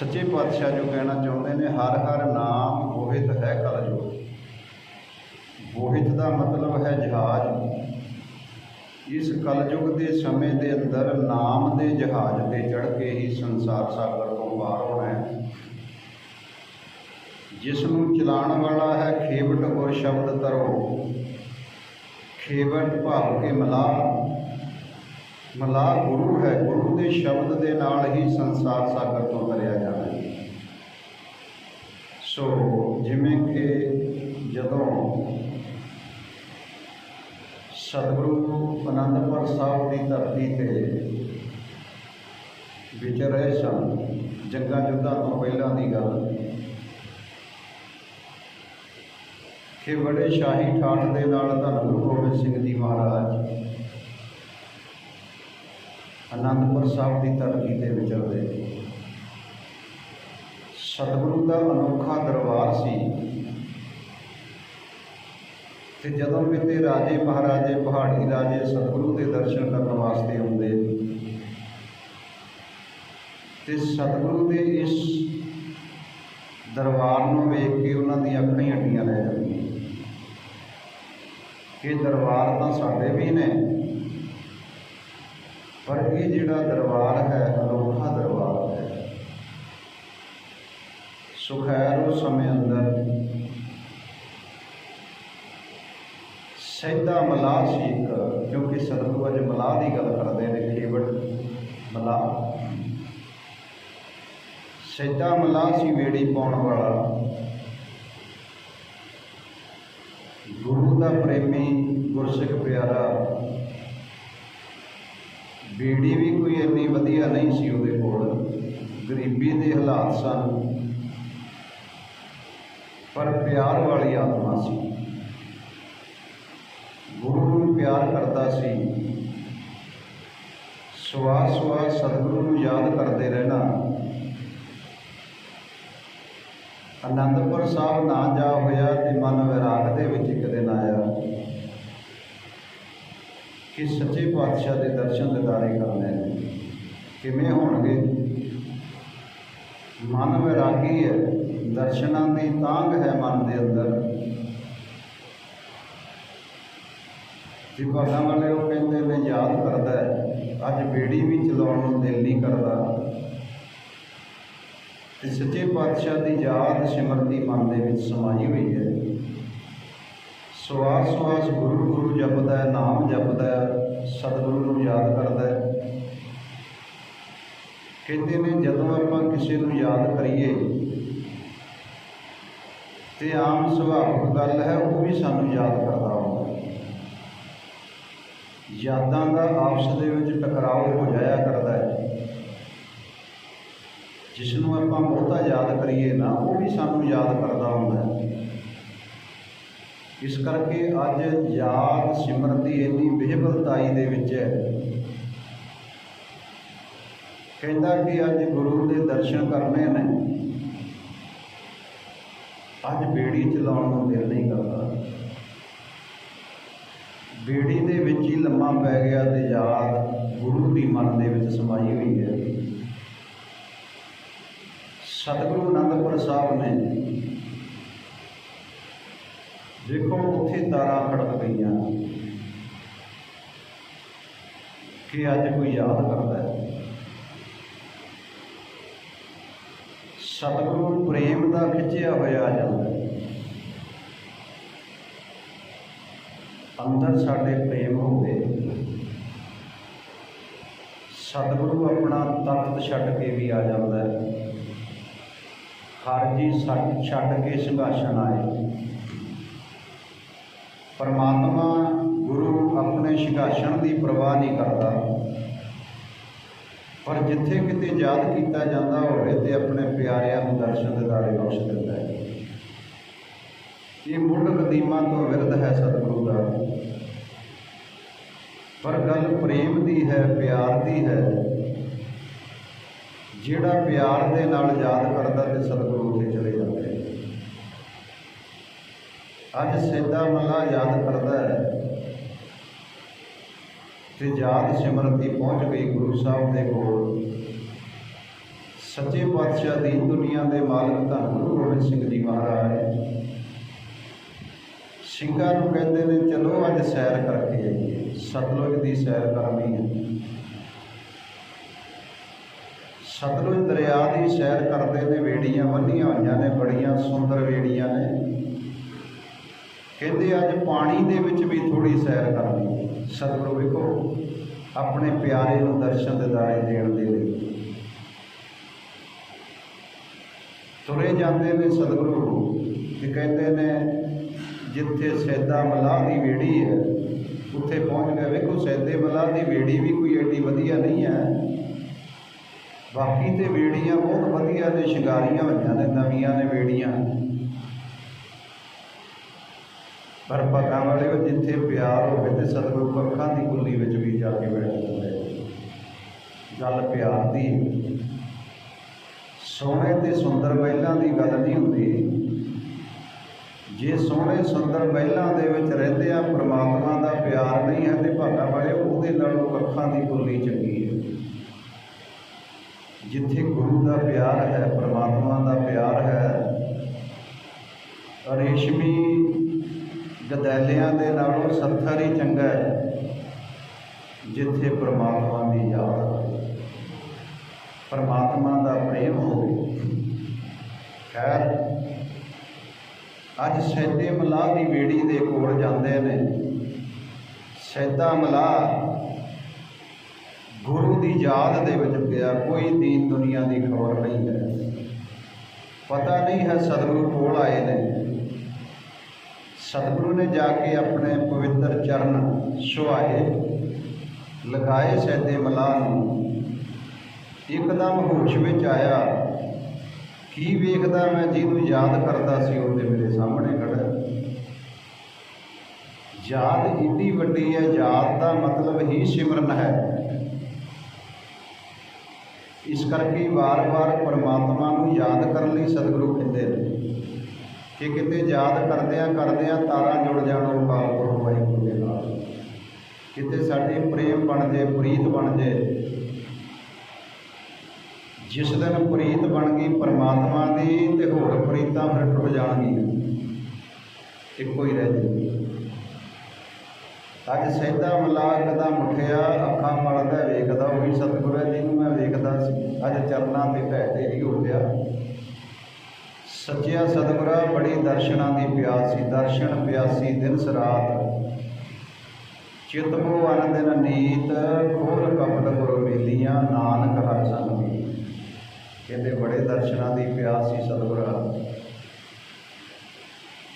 ਸੱਚੇ ਪਾਤਸ਼ਾਹ ਜੋ ਕਹਿਣਾ ਚਾਹੁੰਦੇ ਨੇ, ਹਰ ਹਰ ਨਾਮ ਮੋਹਿਤ ਹੈ ਕਲਯੁਗ। ਮੋਹਿਤ ਦਾ ਮਤਲਬ ਹੈ ਜਹਾਜ਼। ਇਸ ਕਲਯੁਗ ਦੇ ਸਮੇਂ ਦੇ ਅੰਦਰ ਨਾਮ ਦੇ ਜਹਾਜ਼ ਤੇ ਚੜ੍ਹ ਕੇ ਹੀ ਸੰਸਾਰ ਸਾਗਰ ਤੋਂ ਪਾਰ ਹੋਣਾ ਹੈ। ਜਿਸ ਨੂੰ ਚਲਾਉਣ ਵਾਲਾ ਹੈ ਖੇਵਟ ਔਰ ਸ਼ਬਦ ਤਰੋ। ਖੇਵਟ ਭਾਵ ਕੇ ਮਲਾਹ ਮਲਾਹ ਗੁਰੂ ਹੈ, ਗੁਰੂ ਦੇ ਸ਼ਬਦ ਦੇ ਨਾਲ ਹੀ ਸੰਸਾਰ ਸਾਗਰ ਤੋਂ ਤਰਿਆ ਜਾਣਾ ਹੈ। ਸੋ ਜਿਵੇਂ ਕਿ ਜਦੋਂ ਸਤਿਗੁਰੂ ਅਨੰਦਪੁਰ ਸਾਹਿਬ ਦੀ ਧਰਤੀ ਤੇ ਵਿਚਰ ਰਹੇ ਸਨ, ਜੰਗਾਂ ਯੁੱਧਾਂ ਤੋਂ ਪਹਿਲਾਂ ਦੀ ਗੱਲ ਕਿ ਬੜੇ ਸ਼ਾਹੀ ਠਾਠ ਦੇ ਨਾਲ ਧੰਨ ਗੁਰੂ ਗੋਬਿੰਦ ਸਿੰਘ ਜੀ ਮਹਾਰਾਜ ਅਨੰਦਪੁਰ ਸਾਹਿਬ ਦੀ ਧਰਤੀ ਤੇ ਵਿਚਰਦੇ ਸਤਿਗੁਰੂ ਦਾ ਅਨੋਖਾ ਦਰਬਾਰ ਸੀ। ਤੇ ਜਦੋਂ ਕਿਤੇ ਰਾਜੇ ਮਹਾਰਾਜੇ, ਪਹਾੜੀ ਰਾਜੇ ਸਤਿਗੁਰੂ ਦੇ ਦਰਸ਼ਨ ਕਰਨ ਵਾਸਤੇ ਆਉਂਦੇ ਤੇ ਸਤਿਗੁਰੂ ਦੇ ਇਸ ਦਰਬਾਰ ਨੂੰ ਵੇਖ ਕੇ ਉਹਨਾਂ ਦੀਆਂ ਅੱਖਾਂ ਹੀ ਅੱਡੀਆਂ ਲੈ ਜਾਂਦੀਆਂ। ਕਿ ਦਰਬਾਰ ਤਾਂ ਸਾਡੇ ਵੀ ਨੇ। ਪਰ ਇਹ ਜਿਹੜਾ ਦਰਬਾਰ ਹੈ, ਅਨੋਖਾ ਦਰਬਾਰ ਹੈ। ਸੁਖੈਰ ਉਸ ਸਮੇਂ ਅੰਦਰ। ਸੈਦਾ ਮਲਾਹ ਸੀ ਇੱਕ ਕਿਉਂਕਿ ਸਤਿਗੁਰੂ ਅਜ ਮਲਾਹ ਦੀ ਗੱਲ ਕਰਦੇ ਨੇ ਖੇਵਟ ਮਲਾਹ ਸੈਦਾ ਮਲਾਹ ਸੀ ਵੇੜੀ ਪਾਉਣ ਵਾਲਾ। ਗੁਰੂ ਦਾ ਪ੍ਰੇਮੀ ਗੁਰਸਿੱਖ ਪਿਆਰਾ। ਬੀੜੀ ਵੀ ਕੋਈ ਇੰਨੀ ਵਧੀਆ ਨਹੀਂ ਸੀ ਉਹਦੇ ਕੋਲ। ਗਰੀਬੀ ਦੇ ਹਾਲਾਤ ਸਨ। ਪਰ ਪਿਆਰ ਵਾਲੀ ਆਤਮਾ ਸੀ। ਗੁਰੂ ਨੂੰ ਪਿਆਰ ਕਰਦਾ ਸੀ। ਸਵਾਸ ਸਵਾਸ ਸਤਿਗੁਰੂ ਨੂੰ ਯਾਦ ਕਰਦੇ ਰਹਿਣਾ। ਅਨੰਦਪੁਰ ਸਾਹਿਬ ਨਾ ਜਾ ਹੋਇਆ ਤੇ ਮਨ ਵਿਰਾਗ ਦੇ ਵਿੱਚ ਇੱਕ ਦਿਨ ਆਇਆ। ਕਿ ਸੱਚੇ ਪਾਤਸ਼ਾਹ ਦੇ ਦਰਸ਼ਨ ਦਿਦਾਰੇ ਕਰਨੇ ਨੇ। ਕਿਵੇਂ ਹੋਣਗੇ? ਮਨ ਵਿਰਾਗੀ ਹੈ, ਦਰਸ਼ਨਾਂ ਦੀ ਤਾਂਗ ਹੈ ਮਨ ਦੇ ਅੰਦਰ। ਜੀ ਭਾਗਾਂ ਵਾਲੇ ਉਹ ਕਹਿੰਦੇ ਨੇ ਯਾਦ ਕਰਦਾ ਹੈ, ਅੱਜ ਬੇੜੀ ਵੀ ਚਲਾਉਣ ਨੂੰ ਦਿਲ ਨਹੀਂ ਕਰਦਾ। ਤੇ ਸੱਚੇ ਪਾਤਸ਼ਾਹ ਦੀ ਯਾਦ ਸਿਮਰਤੀ ਮਨ ਦੇ ਵਿੱਚ ਸਮਾਈ ਹੋਈ ਹੈ। ਸਵਾਸ ਸਵਾਸ ਗੁਰੂ ਗੁਰੂ ਜਪਦਾ ਹੈ, ਨਾਮ ਜਪਦਾ ਹੈ, ਸਤਿਗੁਰੂ ਨੂੰ ਯਾਦ ਕਰਦਾ ਹੈ। ਕਹਿੰਦੇ ਨੇ, ਜਦੋਂ ਆਪਾਂ ਕਿਸੇ ਨੂੰ ਯਾਦ ਕਰੀਏ, ਤੇ ਆਮ ਸੁਭਾਵਿਕ ਗੱਲ ਹੈ, ਉਹ ਵੀ ਸਾਨੂੰ ਯਾਦ ਕਰਦਾ ਹੁੰਦਾ ਯਾਦਾਂ ਦਾ ਆਪਸ ਦੇ ਵਿੱਚ ਟਕਰਾਓ ਹੋ ਜਾਇਆ ਕਰਦਾ ਹੈ। ਜਿਸ ਨੂੰ ਆਪਾਂ ਬਹੁਤਾ ਯਾਦ ਕਰੀਏ ਨਾ, ਉਹ ਵੀ ਸਾਨੂੰ ਯਾਦ ਕਰਦਾ ਹੁੰਦਾ ਹੈ। ਇਸ ਕਰਕੇ ਅੱਜ ਯਾਦ ਸਿਮਰਤੀ ਇੰਨੀ ਬਿਹਬਲਤਾਈ ਦੇ ਵਿੱਚ ਹੈ। ਕਹਿੰਦਾ ਕਿ ਅੱਜ ਗੁਰੂ ਦੇ ਦਰਸ਼ਨ ਕਰਨੇ ਨੇ। ਅੱਜ ਬੇੜੀ ਚਲਾਉਣ ਨੂੰ ਦਿਲ ਨਹੀਂ ਕਰਦਾ। ਬੇੜੀ ਦੇ ਵਿੱਚ ਹੀ ਲੰਮਾ ਪੈ ਗਿਆ ਤੇ ਯਾਦ ਗੁਰੂ ਦੀ ਮਨ ਦੇ ਵਿੱਚ ਸਮਾਈ ਹੋਈ ਹੈ। ਸਤਿਗੁਰੂ ਅਨੰਦਪੁਰ ਸਾਹਿਬ ਨੇ ਦੇਖੋ ਉੱਥੇ ਤਾਰਾਂ ਖੜਕ ਗਈਆਂ। ਕਿ ਅੱਜ ਕੋਈ ਯਾਦ ਕਰਦਾ ਹੈ? ਸਤਿਗੁਰੂ ਪ੍ਰੇਮ ਦਾ ਖਿੱਚਿਆ ਹੋਇਆ ਜਾਂਦਾ ਅੰਦਰ ਸਾਡੇ ਪ੍ਰੇਮ ਹੋਵੇ ਸਤਿਗੁਰੂ ਆਪਣਾ ਤਖਤ ਛੱਡ ਕੇ ਵੀ ਆ ਜਾਂਦਾ ਹੈ। ਹਰ ਜੀ ਛੱਡ ਛੱਡ ਕੇ ਸੰਘਾਸ਼ਣ ਆਏ। ਪਰਮਾਤਮਾ ਗੁਰੂ ਆਪਣੇ ਸਿੰਘਾਸਣ ਦੀ ਪਰਵਾਹ ਨਹੀਂ ਕਰਦਾ। ਪਰ ਜਿੱਥੇ ਕਿਤੇ ਯਾਦ ਕੀਤਾ ਜਾਂਦਾ ਹੋਵੇ ਤੇ ਆਪਣੇ ਪਿਆਰਿਆਂ ਨੂੰ ਦਰਸ਼ਨ ਦੇ ਦਿਦਾਰੇ ਬਖਸ਼ ਦਿੰਦਾ ਹੈ। ਇਹ ਮੁੱਢ ਕਦੀਮਾ ਤੋਂ ਵਿਰਧ ਹੈ ਸਤਿਗੁਰੂ ਦਾ। ਪਰ ਗੱਲ ਪ੍ਰੇਮ ਦੀ ਹੈ, ਪਿਆਰ ਦੀ ਹੈ। ਜਿਹੜਾ ਪਿਆਰ ਦੇ ਨਾਲ ਯਾਦ ਕਰਦਾ ਤੇ ਸਤਿਗੁਰੂ ਉੱਥੇ ਚਲੇ ਜਾਂਦਾ ਅੱਜ ਸੇਦਾ ਮੱਲਾ ਯਾਦ ਕਰਦਾ ਹੈ। ਤੇ ਯਾਦ ਸਿਮਰਨ ਦੀ ਪਹੁੰਚ ਗਈ ਗੁਰੂ ਸਾਹਿਬ ਦੇ ਕੋਲ। ਸੱਚੇ ਪਾਤਸ਼ਾਹ ਦੀਨ ਦੁਨੀਆ ਦੇ ਮਾਲਕ ਧੰਨ ਗੁਰੂ ਗੋਬਿੰਦ ਸਿੰਘ ਜੀ ਮਹਾਰਾਜ ਸਿੰਘਾਂ ਨੂੰ ਕਹਿੰਦੇ ਨੇ, ਚਲੋ ਅੱਜ ਸੈਰ ਕਰਕੇ ਆਈਏ। ਸਤਲੁਜ ਦੀ ਸੈਰ ਕਰਨੀ ਹੈ। ਸਤਲੁਜ ਦਰਿਆ ਦੀ ਸੈਰ ਕਰਦੇ ਨੇ, ਵੇੜੀਆਂ ਬੰਨੀਆਂ ਹੋਈਆਂ ਨੇ, ਬੜੀਆਂ ਸੁੰਦਰ ਵੇੜੀਆਂ ਨੇ। ਕਹਿੰਦੇ ਅੱਜ ਪਾਣੀ ਦੇ ਵਿੱਚ ਵੀ ਥੋੜੀ ਸੈਰ ਕਰਨੀ। ਸਤਿਗੁਰੂ ਵੇਖੋ, ਆਪਣੇ ਪਿਆਰੇ ਨੂੰ ਦਰਸ਼ਨ ਦਿਦਾਰੇ ਦੇਣ ਦੇ ਲਈ। ਤੁਰੇ ਜਾਂਦੇ ਨੇ ਸਤਿਗੁਰੂ। ਤੇ ਕਹਿੰਦੇ ਨੇ, ਜਿੱਥੇ ਸੈਦਾ ਮਲਾਹ ਦੀ ਵੇੜੀ ਹੈ, ਉੱਥੇ ਪਹੁੰਚ ਗਏ। ਵੇਖੋ, ਸੈਦੇ ਮਲਾਹ ਦੀ ਵੇੜੀ ਵੀ ਕੋਈ ਐਡੀ ਵਧੀਆ ਨਹੀਂ ਹੈ। ਬਾਕੀ ਤੇ ਵੇੜੀਆਂ ਬਹੁਤ ਵਧੀਆ ਨੇ, ਸ਼ਿੰਗਾਰੀਆਂ ਹੋਈਆਂ ਨੇ, ਨਵੀਆਂ ਨੇ ਵੇੜੀਆਂ। ਪਰ ਭਗਾਂ ਵਾਲੇ ਉਹ ਜਿੱਥੇ ਪਿਆਰ ਹੋਵੇ ਤੇ ਸਤਿਗੁਰੂ ਪੱਖਾਂ ਦੀ ਕੁੱਲੀ ਵਿੱਚ ਵੀ ਜਾ ਕੇ ਬੈਠ ਜਾਂਦੇ ਗੱਲ ਪਿਆਰ ਦੀ ਸੋਹਣੇ ਤੇ ਸੁੰਦਰ ਮਹਿਲਾਂ ਦੀ ਗੱਲ ਨਹੀਂ ਹੁੰਦੀ। ਜੇ ਸੋਹਣੇ ਸੁੰਦਰ ਮਹਿਲਾਂ ਦੇ ਵਿੱਚ ਰਹਿੰਦੇ ਆ, ਪ੍ਰਮਾਤਮਾ ਦਾ ਪਿਆਰ ਨਹੀਂ ਹੈ ਤੇ ਭਾਗਾਂ ਵਾਲੇ, ਉਹਦੇ ਨਾਲੋਂ ਪੱਖਾਂ ਦੀ ਕੁੱਲੀ ਚੰਗੀ ਹੈ। ਜਿੱਥੇ ਗੁਰੂ ਦਾ ਪਿਆਰ ਹੈ, ਪ੍ਰਮਾਤਮਾ ਦਾ ਪਿਆਰ ਹੈ, ਰੇਸ਼ਮੀ ਗਦੈਲਿਆਂ ਦੇ ਨਾਲੋਂ ਸੱਥਰ ਹੀ ਚੰਗਾ ਹੈ, ਜਿੱਥੇ ਪਰਮਾਤਮਾ ਦੀ ਯਾਦ ਹੋਵੇ ਪ੍ਰਮਾਤਮਾ ਦਾ ਪ੍ਰੇਮ ਹੋਵੇ। ਖੈਰ, ਅੱਜ ਸੈਦੇ ਮਲਾਹ ਦੀ ਵੇੜੀ ਦੇ ਕੋਲ ਜਾਂਦੇ ਨੇ। ਸੈਦਾ ਮਲਾਹ ਗੁਰੂ ਦੀ ਯਾਦ ਦੇ ਵਿੱਚ ਗਿਆ ਕੋਈ ਦੀਨ ਦੁਨੀਆ ਦੀ ਖਬਰ ਨਹੀਂ ਹੈ। ਪਤਾ ਨਹੀਂ ਹੈ ਸਤਿਗੁਰੂ ਕੋਲ ਆਏ ਨੇ। ਸਤਿਗੁਰੂ ਨੇ ਜਾ ਕੇ ਆਪਣੇ ਪਵਿੱਤਰ ਚਰਨ ਛੁਆਏ ਲਗਾਏ ਸੈਦੇ ਮਲਾਹ ਨੂੰ। ਇੱਕਦਮ ਹੋਸ਼ ਵਿੱਚ ਆਇਆ, ਕੀ ਵੇਖਦਾ ਮੈਂ ਜਿਹਨੂੰ ਯਾਦ ਕਰਦਾ ਸੀ ਉਹ ਉਹਦੇ ਮੇਰੇ ਸਾਹਮਣੇ ਖੜਾ ਯਾਦ ਇੰਨੀ ਵੱਡੀ ਹੈ, ਯਾਦ ਦਾ ਮਤਲਬ ਹੀ ਸਿਮਰਨ ਹੈ। ਇਸ ਕਰਕੇ ਵਾਰ-ਵਾਰ ਪਰਮਾਤਮਾ ਨੂੰ ਯਾਦ ਕਰਨ ਲਈ ਸਤਿਗੁਰੂ ਕਹਿੰਦੇ ਨੇ। ਕਿ ਕਿਤੇ ਯਾਦ ਕਰਦਿਆਂ ਕਰਦਿਆਂ ਤਾਰਾਂ ਜੁੜ ਜਾਣ ਉਹ ਕਾਲ ਵਾਹਿਗੁਰੂ ਦੇ ਨਾਲ ਕਿਤੇ ਸਾਡੇ ਪ੍ਰੇਮ ਬਣ ਜੇ, ਪ੍ਰੀਤ ਬਣ ਜੇ। ਜਿਸ ਦਿਨ ਪ੍ਰੀਤ ਬਣ ਗਈ ਪਰਮਾਤਮਾ ਦੀ ਤੇ ਹੋਰ ਪ੍ਰੀਤਾਂ ਫਿਰ ਟੁੱਟ ਜਾਣਗੀਆਂ। ਇੱਕੋ ਹੀ ਰਹਿ ਜਾਏਗੀ ਅੱਜ ਸੈਦਾ ਮਲਾਕ ਦਾ ਮੁਠਿਆ ਅੱਖਾਂ ਮਲਦਾ ਵੇਖਦਾ, ਉਹੀ ਸਤਿਗੁਰੂ ਜੀ ਨੂੰ ਮੈਂ ਵੇਖਦਾ ਸੀ। ਅੱਜ ਚਰਨਾਂ ਤੇ ਢਹਿ ਢੇਰੀ ਹੋ ਗਿਆ ਸੱਚਿਆ ਸਤਿਗੁਰਾ, ਬੜੀ ਦਰਸ਼ਨਾਂ ਦੀ ਪਿਆਸ ਸੀ ਦਰਸ਼ਨ ਪਿਆਸੀ ਦਿਨ ਸਰਾਤ। ਚਿਤ ਮੋ ਆਨੰਦਨ ਨੀਤ ਖੋਲ ਕਪਟ ਗੁਰ ਮੇਲੀਆਂ, ਨਾਨਕ ਹਰ ਸੰਗ ਕਹਿੰਦੇ ਬੜੇ ਦਰਸ਼ਨਾਂ ਦੀ ਪਿਆਸ ਸੀ ਸਤਿਗੁਰਾ।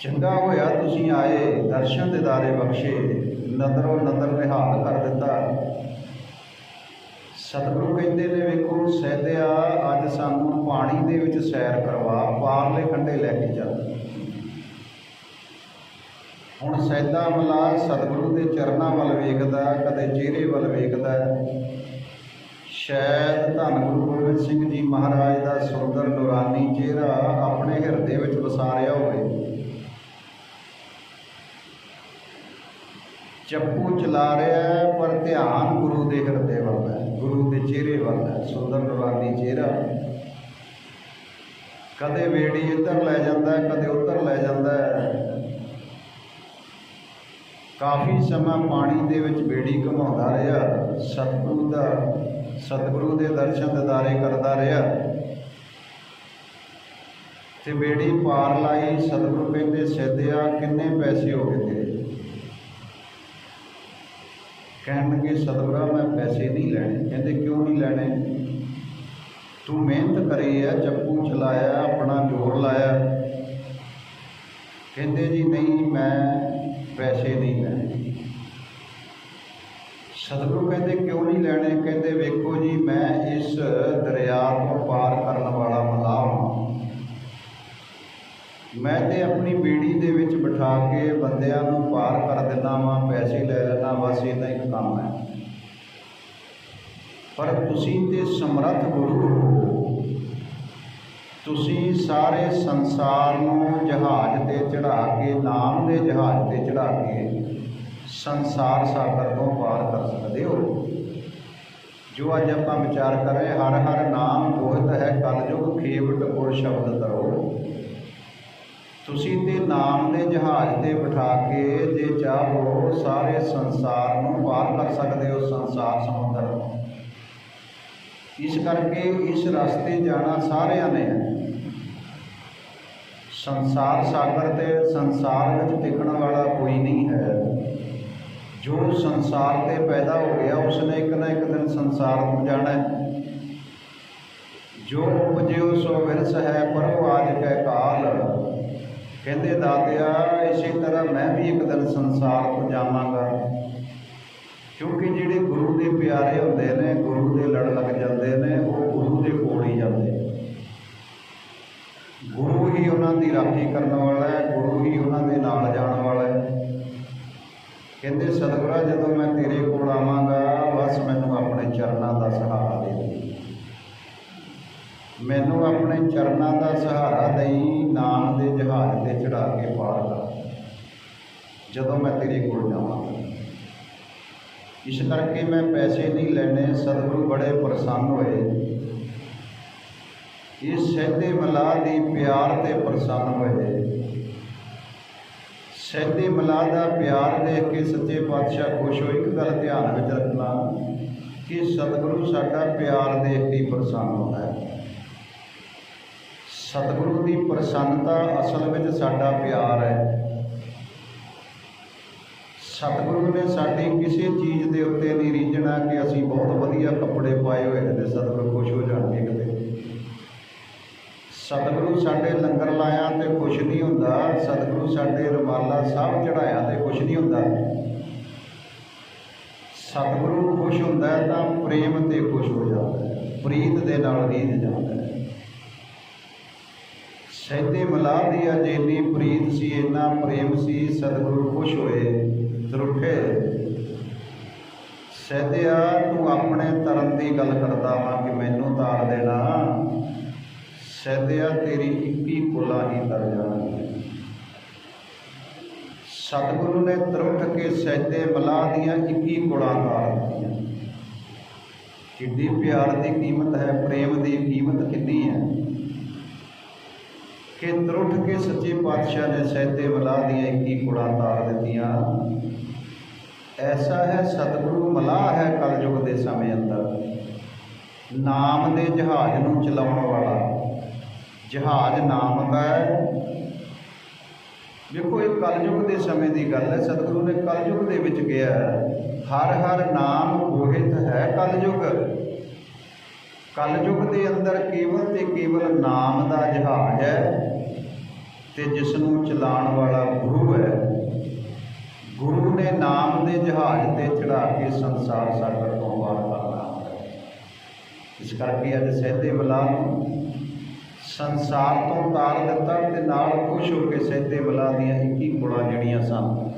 ਚੰਗਾ ਹੋਇਆ ਤੁਸੀਂ ਆਏ, ਦਰਸ਼ਨ ਦੇ ਦਾਰੇ ਬਖਸ਼ੇ, ਨਦਰੋਂ ਨਦਰ ਨਿਹਾਲ ਕਰ ਦਿੱਤਾ। ਸਤਿਗੁਰੂ ਕਹਿੰਦੇ ਨੇ, ਵੇਖੋ, ਸਹਿਦਿਆ, ਅੱਜ ਸਾਨੂੰ ਪਾਣੀ ਦੇ ਵਿੱਚ ਸੈਰ ਕਰਵਾ ਪਾਰਲੇ ਕੰਢੇ ਲੈ ਕੇ ਚੱਲ ਹੁਣ ਸੈਦਾ ਮਲਾ ਸਤਿਗੁਰੂ ਦੇ ਚਰਨਾਂ ਵੱਲ ਵੇਖਦਾ, ਕਦੇ ਚਿਹਰੇ ਵੱਲ ਵੇਖਦਾ। ਸ਼ਾਇਦ ਧੰਨ ਗੁਰੂ ਗੋਬਿੰਦ ਸਿੰਘ ਜੀ ਮਹਾਰਾਜ ਦਾ ਸੁੰਦਰ ਨੂਰਾਨੀ ਚਿਹਰਾ ਆਪਣੇ ਹਿਰਦੇ ਵਿੱਚ ਵਸਾਰਿਆ ਹੋਵੇ। ਚੱਪੂ ਚਲਾ ਰਿਹਾ, ਪਰ ਧਿਆਨ ਗੁਰੂ ਦੇ ਹਿਰਦੇ ਵੱਲ ਹੈ। ਗੁਰੂ ਦੇ ਚਿਹਰੇ ਵੱਲ ਹੈ ਸੁੰਦਰ ਨਵਾਨੀ ਚਿਹਰਾ। ਕਦੇ ਵੇੜੀ ਇੱਧਰ ਲੈ ਜਾਂਦਾ, ਕਦੇ ਉੱਧਰ ਲੈ ਜਾਂਦਾ ਕਾਫੀ ਸਮਾਂ ਪਾਣੀ ਦੇ ਵਿੱਚ ਬੇੜੀ ਘਮਾਉਂਦਾ ਰਿਹਾ, ਸਤਿਗੁਰੂ ਦਾ, ਸਤਿਗੁਰੂ ਦੇ ਦਰਸ਼ਨ ਦਿਦਾਰੇ ਕਰਦਾ ਰਿਹਾ। ਤੇ ਬੇੜੀ ਪਾਰ ਲਾਈ, ਸਤਿਗੁਰੂ ਕਹਿੰਦੇ, ਸਿੱਧਿਆ ਕਿੰਨੇ ਪੈਸੇ ਹੋ ਗਏ ਤੇਰੇ ਕਹਿਣਗੇ ਸਤਿਗੁਰਾ, ਮੈਂ ਪੈਸੇ ਨਹੀਂ ਲੈਣੇ। ਕਹਿੰਦੇ, ਕਿਉਂ ਨਹੀਂ ਲੈਣੇ? ਤੂੰ ਮਿਹਨਤ ਕਰੀ ਹੈ ਚੱਪੂ ਚਲਾਇਆ, ਆਪਣਾ ਜੋਰ ਲਾਇਆ। ਕਹਿੰਦੇ, ਜੀ ਨਹੀਂ, ਮੈਂ ਪੈਸੇ ਨਹੀਂ ਲੈਣੇ। ਸਤਿਗੁਰੂ ਕਹਿੰਦੇ, ਕਿਉਂ ਨਹੀਂ ਲੈਣੇ? ਕਹਿੰਦੇ, ਵੇਖੋ ਜੀ, ਮੈਂ ਇਸ ਦਰਿਆ ਨੂੰ ਪਾਰ ਕਰਨ ਵਾਲਾ ਮੈਂ ਤੇ ਆਪਣੀ ਬੀੜੀ ਦੇ ਵਿੱਚ ਬਿਠਾ ਕੇ ਬੰਦਿਆਂ ਨੂੰ ਪਾਰ ਕਰ ਦਿੰਦਾ ਵਾਂ, ਪੈਸੇ ਲੈ ਲੈਂਦਾ ਬਸ ਇਹਦਾ ਇੱਕ ਕੰਮ ਹੈ। ਪਰ ਤੁਸੀਂ ਤੇ ਸਮਰੱਥ ਗੁਰੂ ਹੋ। ਤੁਸੀਂ ਸਾਰੇ ਸੰਸਾਰ ਨੂੰ ਜਹਾਜ਼ ਤੇ ਚੜਾ ਕੇ, ਨਾਮ ਦੇ ਜਹਾਜ਼ ਤੇ ਚੜਾ ਕੇ ਸੰਸਾਰ ਸਾਗਰ ਤੋਂ ਪਾਰ ਕਰ ਸਕਦੇ ਹੋ। ਜੋ ਅੱਜ ਆਪਾਂ ਵਿਚਾਰ ਕਰ ਰਹੇ ਹਰ ਹਰ ਨਾਮ ਬੋਹਿਤ ਹੈ, ਕਲਯੁਗ ਖੇਵਟ ਔਰ ਸ਼ਬਦ ਤਰੋ ਤੁਸੀਂ ਤੇ ਨਾਮ ਦੇ ਜਹਾਜ਼ ਤੇ ਬਿਠਾ ਕੇ ਜੇ ਚਾਹੋ ਸਾਰੇ ਸੰਸਾਰ ਨੂੰ ਪਾਰ ਕਰ ਸਕਦੇ ਹੋ, ਸੰਸਾਰ ਸਮੁੰਦਰ ਨੂੰ। ਇਸ ਕਰਕੇ ਇਸ ਰਸਤੇ ਜਾਣਾ ਸਾਰਿਆਂ ਨੇ। ਸੰਸਾਰ ਸਾਗਰ ਤੇ ਸੰਸਾਰ ਵਿੱਚ ਟਿਕਣ ਵਾਲਾ ਕੋਈ ਨਹੀਂ ਹੈ। ਜੋ ਸੰਸਾਰ ਤੇ ਪੈਦਾ ਹੋ ਗਿਆ, ਉਸਨੇ ਇੱਕ ਨਾ ਇੱਕ ਦਿਨ ਸੰਸਾਰ ਨੂੰ ਜਾਣਾ ਹੈ। ਜੋ ਉਪਜਿਓ ਸੋ ਵਿਰਸ ਹੈ ਪਰੋ ਆਜ ਕੈ ਕਾਲ। ਕਹਿੰਦੇ ਦਾਤਿਆ, ਇਸੇ ਤਰ੍ਹਾਂ ਮੈਂ ਵੀ ਇੱਕ ਦਿਨ ਸੰਸਾਰ ਤੋਂ ਜਾਵਾਂਗਾ। ਕਿਉਂਕਿ ਜਿਹੜੇ ਗੁਰੂ ਦੇ ਪਿਆਰੇ ਹੁੰਦੇ ਨੇ, ਗੁਰੂ ਦੇ ਲੜ ਲੱਗ ਜਾਂਦੇ ਨੇ, ਉਹ ਗੁਰੂ ਦੇ ਕੋਲ ਹੀ ਜਾਂਦੇ ਗੁਰੂ ਹੀ ਉਹਨਾਂ ਦੀ ਰਾਖੀ ਕਰਨ ਵਾਲਾ ਹੈ, ਗੁਰੂ ਹੀ ਉਹਨਾਂ ਦੇ ਨਾਲ ਜਾਣ ਵਾਲਾ ਹੈ। ਕਹਿੰਦੇ, ਸਤਿਗੁਰਾਂ, ਜਦੋਂ ਮੈਂ ਤੇਰੇ ਕੋਲ ਆਵਾਂਗਾ, ਬਸ ਮੈਨੂੰ ਆਪਣੇ ਚਰਨਾਂ ਦਾ ਸਹਾਰਾ ਦੇ ਦੇ। ਮੈਨੂੰ ਆਪਣੇ ਚਰਨਾਂ ਦਾ ਸਹਾਰਾ ਦੇਈ ਨਾਮ ਦੇ ਜਹਾਜ਼ ਤੇ ਚੜਾ ਕੇ ਪਾਰ ਕਰ। ਜਦੋਂ ਮੈਂ ਤੇਰੇ ਕੋਲ ਜਾਵਾਂਗਾ ਇਸ ਕਰਕੇ ਮੈਂ ਪੈਸੇ ਨਹੀਂ ਲੈਣੇ, ਸਤਿਗੁਰੂ ਬੜੇ ਪ੍ਰਸੰਨ ਹੋਏ। ਇਸ ਸਹਿਦੇ ਮਲਾਹ ਦੀ ਪਿਆਰ ਤੇ ਪ੍ਰਸੰਨ ਹੋਏ। ਸਹਿਦੇ ਮਲਾਹ ਦਾ ਪਿਆਰ ਦੇਖ ਕੇ ਸੱਚੇ ਪਾਤਸ਼ਾਹ ਖੁਸ਼ ਹੋਏ ਇੱਕ ਗੱਲ ਧਿਆਨ ਵਿੱਚ ਰੱਖਣਾ ਕਿ ਸਤਿਗੁਰੂ ਸਾਡਾ ਪਿਆਰ ਦੇਖ ਕੇ ਪ੍ਰਸੰਨ ਹੁੰਦਾ ਹੈ। ਸਤਿਗੁਰੂ ਦੀ ਪ੍ਰਸੰਨਤਾ ਅਸਲ ਵਿੱਚ ਸਾਡਾ ਪਿਆਰ ਹੈ। ਸਤਿਗੁਰੂ ਨੇ ਸਾਡੀ ਕਿਸੇ ਚੀਜ਼ ਦੇ ਉੱਤੇ ਨਹੀਂ ਰੀਝਣਾ ਕਿ ਅਸੀਂ ਬਹੁਤ ਵਧੀਆ ਕੱਪੜੇ ਪਾਏ ਹੋਏ ਨੇ ਤੇ ਸਤਿਗੁਰੂ ਖੁਸ਼ ਹੋ ਜਾਣਗੇ ਕਿਤੇ। ਸਤਿਗੁਰੂ ਸਾਡੇ ਲੰਗਰ ਲਾਇਆ ਤੇ ਖੁਸ਼ ਨਹੀਂ ਹੁੰਦਾ। ਸਤਿਗੁਰੂ ਸਾਡੇ ਰਮਾਲਾ ਸਭ ਚੜਾਇਆ ਤੇ ਖੁਸ਼ ਨਹੀਂ ਹੁੰਦਾ। ਸਤਿਗੁਰੂ ਖੁਸ਼ ਹੁੰਦਾ ਤਾਂ ਪ੍ਰੇਮ ਤੇ ਖੁਸ਼ ਹੋ ਜਾਂਦਾ। ਪ੍ਰੀਤ ਦੇ ਨਾਲ ਰੀਝ ਜਾਂਦਾ। ਹੈ ਸਹਿਦੇ ਮਲਾਹ ਦੀ ਅਜ ਇੰਨੀ ਪ੍ਰੀਤ ਸੀ, ਇੰਨਾ ਪ੍ਰੇਮ ਸੀ, ਸਤਿਗੁਰੂ ਖੁਸ਼ ਹੋਏ ਤਰੁੱਠੇ ਸਹਿਦਿਆ ਤੂੰ ਆਪਣੇ ਤਰਨ ਦੀ ਗੱਲ ਕਰਦਾ ਵਾਂ ਕਿ ਮੈਨੂੰ ਤਾਰ ਦੇਣਾ। ਸਹਿਦਿਆ ਤੇਰੀ ਇੱਕੀ ਕੁਲਾ ਹੀ ਤਰ ਜਾਣਗੇ ਸਤਿਗੁਰੂ ਨੇ ਤਰੁੱਠ ਕੇ ਸਹਿਦੇ ਮਲਾਹ ਦੀਆਂ ਇੱਕੀ ਪੁਲਾਂ ਤਾਰ ਦਿੱਤੀਆਂ। ਕਿੰਨੀ ਪਿਆਰ ਦੀ ਕੀਮਤ ਹੈ, ਪ੍ਰੇਮ ਦੀ ਕੀਮਤ ਕਿੰਨੀ ਹੈ। ਕਿ ਤਰੁੱਠ ਕੇ ਸੱਚੇ ਪਾਤਸ਼ਾਹ ਨੇ ਸਹਿਤੇ ਮਲਾਹ ਦੀਆਂ 21 ਕੁਲਾਂ ਤਾਰ ਦਿੱਤੀਆਂ। ਐਸਾ ਹੈ ਸਤਿਗੁਰੂ ਮਲਾਹ ਹੈ ਕਲਯੁਗ ਦੇ ਸਮੇਂ ਅੰਦਰ। ਨਾਮ ਦੇ ਜਹਾਜ਼ ਨੂੰ ਚਲਾਉਣ ਵਾਲਾ। ਜਹਾਜ਼ ਨਾਮ ਦਾ ਹੈ। ਵੇਖੋ, ਇਹ ਕਲਯੁਗ ਦੇ ਸਮੇਂ ਦੀ ਗੱਲ ਹੈ। ਸਤਿਗੁਰੂ ਨੇ ਕਲਯੁਗ ਦੇ ਵਿੱਚ ਗਿਆ ਹਰ ਹਰ ਨਾਮ ਗੋਹਿਤ ਹੈ ਕਲਯੁਗ। ਕਲਯੁਗ ਦੇ ਅੰਦਰ ਕੇਵਲ ਤੇ ਕੇਵਲ ਨਾਮ ਦਾ ਜਹਾਜ਼ ਹੈ ਤੇ ਜਿਸ ਨੂੰ ਚਲਾਉਣ ਵਾਲਾ ਗੁਰੂ ਹੈ, ਗੁਰੂ ਨੇ ਨਾਮ ਦੇ ਜਹਾਜ਼ ਤੇ ਚੜਾ ਕੇ ਸੰਸਾਰ ਸਾਗਰ ਤੋਂ ਪਾਰ ਕਰਨਾ ਹੈ। ਇਸ ਕਰਕੇ ਅੱਜ ਸਹਿਦੇ ਬਲਾ ਨੂੰ ਸੰਸਾਰ ਤੋਂ ਤਾਰ ਦਿੱਤਾ ਤੇ ਨਾਲ ਖੁਸ਼ ਹੋ ਕੇ ਸਹਿਦੇ ਬਲਾ ਦੀਆਂ 21 ਗੁਣਾ ਜਿਹੜੀਆਂ ਸਨ